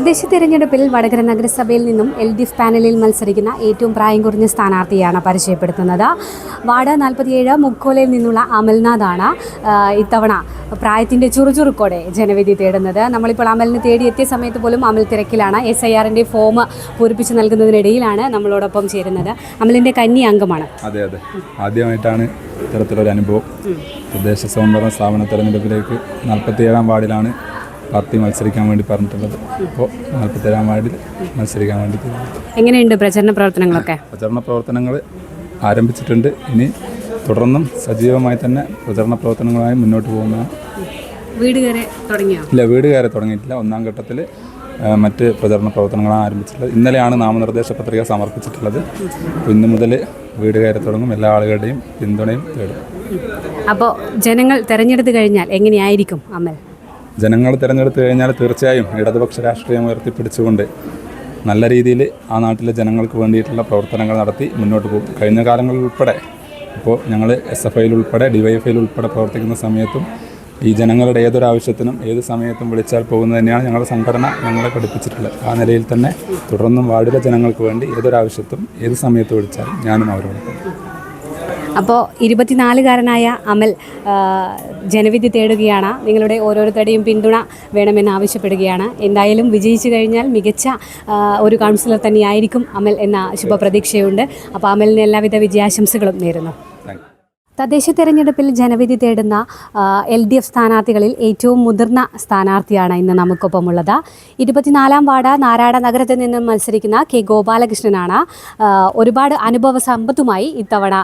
തദ്ദേശ തെരഞ്ഞെടുപ്പിൽ വടകര നഗരസഭയിൽ നിന്നും എൽ ഡി എഫ് പാനലിൽ മത്സരിക്കുന്ന ഏറ്റവും പ്രായം കുറഞ്ഞ സ്ഥാനാർത്ഥിയാണ് പരിചയപ്പെടുത്തുന്നത്. വാർഡ് നാൽപ്പത്തിയേഴ് മുക്കോലയിൽ നിന്നുള്ള അമൽനാഥാണ് ഇത്തവണ പ്രായത്തിന്റെ ചുറുചുറുക്കോടെ ജനവിധി തേടുന്നത്. നമ്മളിപ്പോൾ അമലിന് തേടിയെത്തിയ സമയത്ത് പോലും അമൽ തിരക്കിലാണ്. എസ് ഐ ആറിന്റെ ഫോം പൂരിപ്പിച്ച് നൽകുന്നതിനിടയിലാണ് നമ്മളോടൊപ്പം ചേരുന്നത്. അമലിന്റെ കന്നി അംഗമാണ്. അതെ അതെ. ആദ്യമായിട്ടാണ് ഇത്തരത്തിലൊരു അനുഭവം. തദ്ദേശ സ്വയംഭരണ സ്ഥാപന തെരഞ്ഞെടുപ്പിലേക്ക് നാൽപ്പത്തിയേഴാം വാർഡിലാണ് പാർട്ടി മത്സരിക്കാൻ വേണ്ടി പറഞ്ഞിട്ടുള്ളത്. ഇപ്പോൾ നാൽപ്പത്തേഴാം വാർഡിൽ മത്സരിക്കാൻ വേണ്ടി. എങ്ങനെയുണ്ട് പ്രചരണ പ്രവർത്തനങ്ങളൊക്കെ? പ്രചരണ പ്രവർത്തനങ്ങൾ ആരംഭിച്ചിട്ടുണ്ട്. ഇനി തുടർന്നും സജീവമായി തന്നെ പ്രചരണ പ്രവർത്തനങ്ങളായി മുന്നോട്ട് പോകുന്ന വീട് കയറി തുടങ്ങിയോ? ഇല്ല വീട് കയറി തുടങ്ങിയിട്ടില്ല. ഒന്നാം ഘട്ടത്തിൽ മറ്റ് പ്രചരണ പ്രവർത്തനങ്ങളാണ് ആരംഭിച്ചിട്ടുള്ളത്. ഇന്നലെയാണ് നാമനിർദ്ദേശ പത്രിക സമർപ്പിച്ചിട്ടുള്ളത്. അപ്പോൾ ഇന്ന് മുതൽ വീട് കയറി തുടങ്ങും. എല്ലാ ആളുകളുടെയും പിന്തുണയും തേടും. അപ്പോൾ ജനങ്ങൾ തെരഞ്ഞെടുത്ത് കഴിഞ്ഞാൽ എങ്ങനെയായിരിക്കും അമൽ? ജനങ്ങൾ തിരഞ്ഞെടുത്ത് കഴിഞ്ഞാൽ തീർച്ചയായും ഇടതുപക്ഷ രാഷ്ട്രീയം ഉയർത്തിപ്പിടിച്ചുകൊണ്ട് നല്ല രീതിയിൽ ആ നാട്ടിലെ ജനങ്ങൾക്ക് വേണ്ടിയിട്ടുള്ള പ്രവർത്തനങ്ങൾ നടത്തി മുന്നോട്ട് പോകും. കഴിഞ്ഞ കാലങ്ങളിൽ ഉൾപ്പെടെ ഇപ്പോൾ ഞങ്ങൾ എസ് എഫ് ഐയിൽ ഉൾപ്പെടെ ഡിവൈഎഫ്ഐയിൽ ഉൾപ്പെടെ പ്രവർത്തിക്കുന്ന സമയത്തും ഈ ജനങ്ങളുടെ ഏതൊരു ആവശ്യത്തിനും ഏത് സമയത്തും വിളിച്ചാൽ പോകുന്നത് തന്നെയാണ് ഞങ്ങളുടെ സംഘടന ഞങ്ങളെ പഠിപ്പിച്ചിട്ടുള്ളത്. ആ നിലയിൽ തന്നെ തുടർന്നും വാർഡിലെ ജനങ്ങൾക്ക് വേണ്ടി ഏതൊരാവശ്യത്തും ഏത് സമയത്തും വിളിച്ചാലും ഞാനും അവരോടൊപ്പം. അപ്പോൾ ഇരുപത്തിനാലുകാരനായ അമൽ ജനവിധി തേടുകയാണ്. നിങ്ങളുടെ ഓരോരുത്തരുടെയും പിന്തുണ വേണമെന്ന് ആവശ്യപ്പെടുകയാണ്. എന്തായാലും വിജയിച്ചു കഴിഞ്ഞാൽ മികച്ച ഒരു കൗൺസിലർ തന്നെയായിരിക്കും അമൽ എന്ന ശുഭപ്രതീക്ഷയുണ്ട്. അപ്പോൾ അമലിന് എല്ലാവിധ വിജയാശംസകളും നേരുന്നു. തദ്ദേശ തെരഞ്ഞെടുപ്പിൽ ജനവിധി തേടുന്ന എൽ ഡി എഫ് സ്ഥാനാർത്ഥികളിൽ ഏറ്റവും മുതിർന്ന സ്ഥാനാർത്ഥിയാണ് ഇന്ന് നമുക്കൊപ്പമുള്ളത്. ഇരുപത്തിനാലാം വാർഡ് നാരായണ നഗരത്തിൽ നിന്നും മത്സരിക്കുന്ന കെ ഗോപാലകൃഷ്ണനാണ് ഒരുപാട് അനുഭവ സമ്പത്തുമായി ഇത്തവണ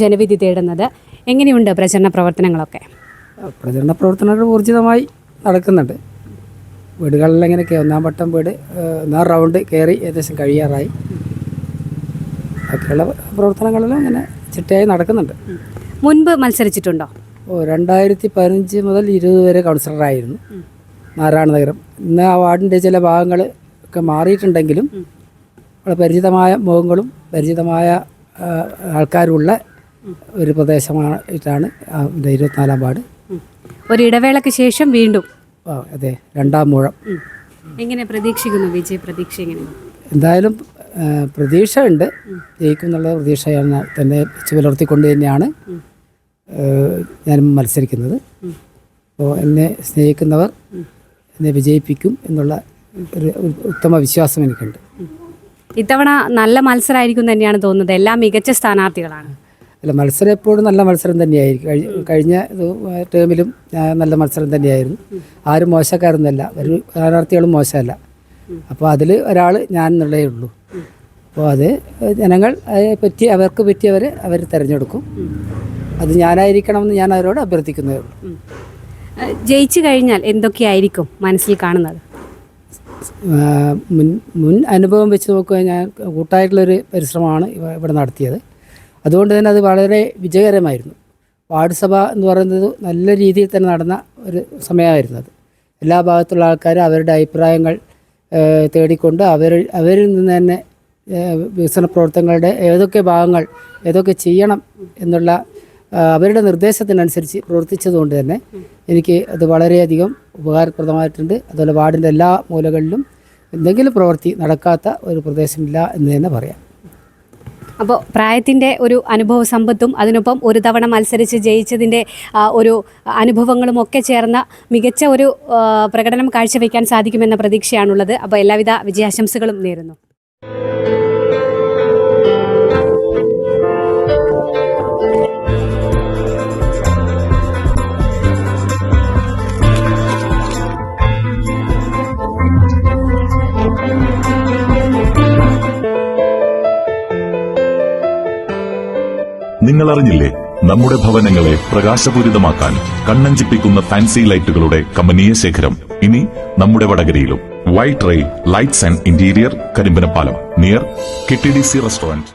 ജനവിധി തേടുന്നത്. എങ്ങനെയുണ്ട് പ്രചരണ പ്രവർത്തനങ്ങളൊക്കെ? പ്രചരണ പ്രവർത്തനങ്ങൾ ഊർജിതമായി നടക്കുന്നുണ്ട്. വീടുകളിൽ എങ്ങനെയൊക്കെ ഒന്നാം വട്ടം വീട് ഒന്നാം റൗണ്ട് കയറി ഏകദേശം കഴിയാറായി. ബാക്കിയുള്ള പ്രവർത്തനങ്ങളെല്ലാം ഇങ്ങനെ ചിട്ടയായി നടക്കുന്നുണ്ട്. മുൻപ് മത്സരിച്ചിട്ടുണ്ടോ? ഓ രണ്ടായിരത്തി പതിനഞ്ച് മുതൽ ഇരുപത് വരെ കൗൺസിലറായിരുന്നു നാരായണ നഗരം. ഇന്ന് ആ വാർഡിന്റെ ചില ഭാഗങ്ങൾ ഒക്കെ മാറിയിട്ടുണ്ടെങ്കിലും അവിടെ പരിചിതമായ മുഖങ്ങളും പരിചിതമായ ആൾക്കാരുള്ള ആൾക്കാരുമുള്ള ഒരു പ്രദേശമായിട്ടാണ് ആ, ഇരുപത്തിനാലാം വാർഡ്. ഒരു ഇടവേളയ്ക്ക് ശേഷം വീണ്ടും. അതെ രണ്ടാം മൂഴം. എങ്ങനെ പ്രതീക്ഷിക്കുന്നു? വിജയ പ്രതീക്ഷ എങ്ങനെയാണ് എന്തായാലും പ്രതീക്ഷയുണ്ട്. ജയിക്കും എന്നുള്ള പ്രതീക്ഷയാണ് തന്നെ വെച്ച് പുലർത്തിക്കൊണ്ട് തന്നെയാണ് ഞാൻ മത്സരിക്കുന്നത്. അപ്പോൾ എന്നെ സ്നേഹിക്കുന്നവർ എന്നെ വിജയിപ്പിക്കും എന്നുള്ള ഒരു ഉത്തമ വിശ്വാസം എനിക്കുണ്ട്. ഇത്തവണ നല്ല മത്സരമായിരിക്കും തന്നെയാണ് തോന്നുന്നത്. എല്ലാം മികച്ച സ്ഥാനാർത്ഥികളാണ്. അല്ല മത്സരം എപ്പോഴും നല്ല മത്സരം തന്നെയായിരിക്കും. കഴി- കഴിഞ്ഞ ടേമിലും ഞാൻ നല്ല മത്സരം തന്നെയായിരുന്നു. ആരും മോശക്കാരൊന്നുമല്ല. ഒരു സ്ഥാനാർത്ഥികളും മോശമല്ല. അപ്പോൾ അതിൽ ഒരാൾ ഞാൻ എന്നുള്ളതേ ഉള്ളൂ. അപ്പോൾ അത് ജനങ്ങൾ പറ്റി അവർക്ക് പറ്റിയവർ അവർ തിരഞ്ഞെടുക്കും. അത് ഞാനായിരിക്കണമെന്ന് ഞാൻ അവരോട് അഭ്യർത്ഥിക്കുന്നേ ഉള്ളൂ. ജയിച്ചു കഴിഞ്ഞാൽ എന്തൊക്കെയായിരിക്കും മനസ്സിൽ കാണുന്നത്? മുൻ മുൻ അനുഭവം വെച്ച് നോക്കുക ഞാൻ കൂട്ടായിട്ടുള്ളൊരു പരിശ്രമമാണ് ഇവിടെ നടത്തിയത്. അതുകൊണ്ട് തന്നെ അത് വളരെ വിജയകരമായിരുന്നു. വാർഡ് സഭ എന്ന് പറയുന്നത് നല്ല രീതിയിൽ തന്നെ നടന്ന ഒരു സമയമായിരുന്നു അത്. എല്ലാ ഭാഗത്തുള്ള ആൾക്കാരും അവരുടെ അഭിപ്രായങ്ങൾ തേടിക്കൊണ്ട് അവർ അവരിൽ നിന്ന് തന്നെ വികസന പ്രവർത്തനങ്ങളുടെ ഏതൊക്കെ ഭാഗങ്ങൾ ഏതൊക്കെ ചെയ്യണം എന്നുള്ള അവരുടെ നിർദ്ദേശത്തിനനുസരിച്ച് പ്രവർത്തിച്ചതുകൊണ്ട് തന്നെ എനിക്ക് അത് വളരെയധികം ഉപകാരപ്രദമായിട്ടുണ്ട്. അതുപോലെ വാർഡിന്റെ എല്ലാ മൂലകളിലും എന്തെങ്കിലും പ്രവൃത്തി നടക്കാത്ത ഒരു പ്രദേശമില്ല എന്ന് തന്നെ പറയാം. അപ്പോൾ പ്രായത്തിന്റെ ഒരു അനുഭവ സമ്പത്തും അതിനൊപ്പം ഒരു തവണ മത്സരിച്ച് ജയിച്ചതിന്റെ ഒരു അനുഭവങ്ങളും ഒക്കെ ചേർന്ന മികച്ച ഒരു പ്രകടനം കാഴ്ചവെക്കാൻ സാധിക്കുമെന്ന പ്രതീക്ഷയാണുള്ളത്. അപ്പോൾ എല്ലാവിധ വിജയാശംസകളും നേരുന്നു. നിങ്ങൾ അറിഞ്ഞില്ലേ നമ്മുടെ ഭവനങ്ങളെ പ്രകാശപൂരിതമാക്കാൻ കണ്ണഞ്ചിപ്പിക്കുന്ന ഫാൻസി ലൈറ്റുകളുടെ കമനീയ ശേഖരം? ഇനി നമ്മുടെ വടകരയിലും. White ray lights and interior Karimbanappalam near K T D C restaurant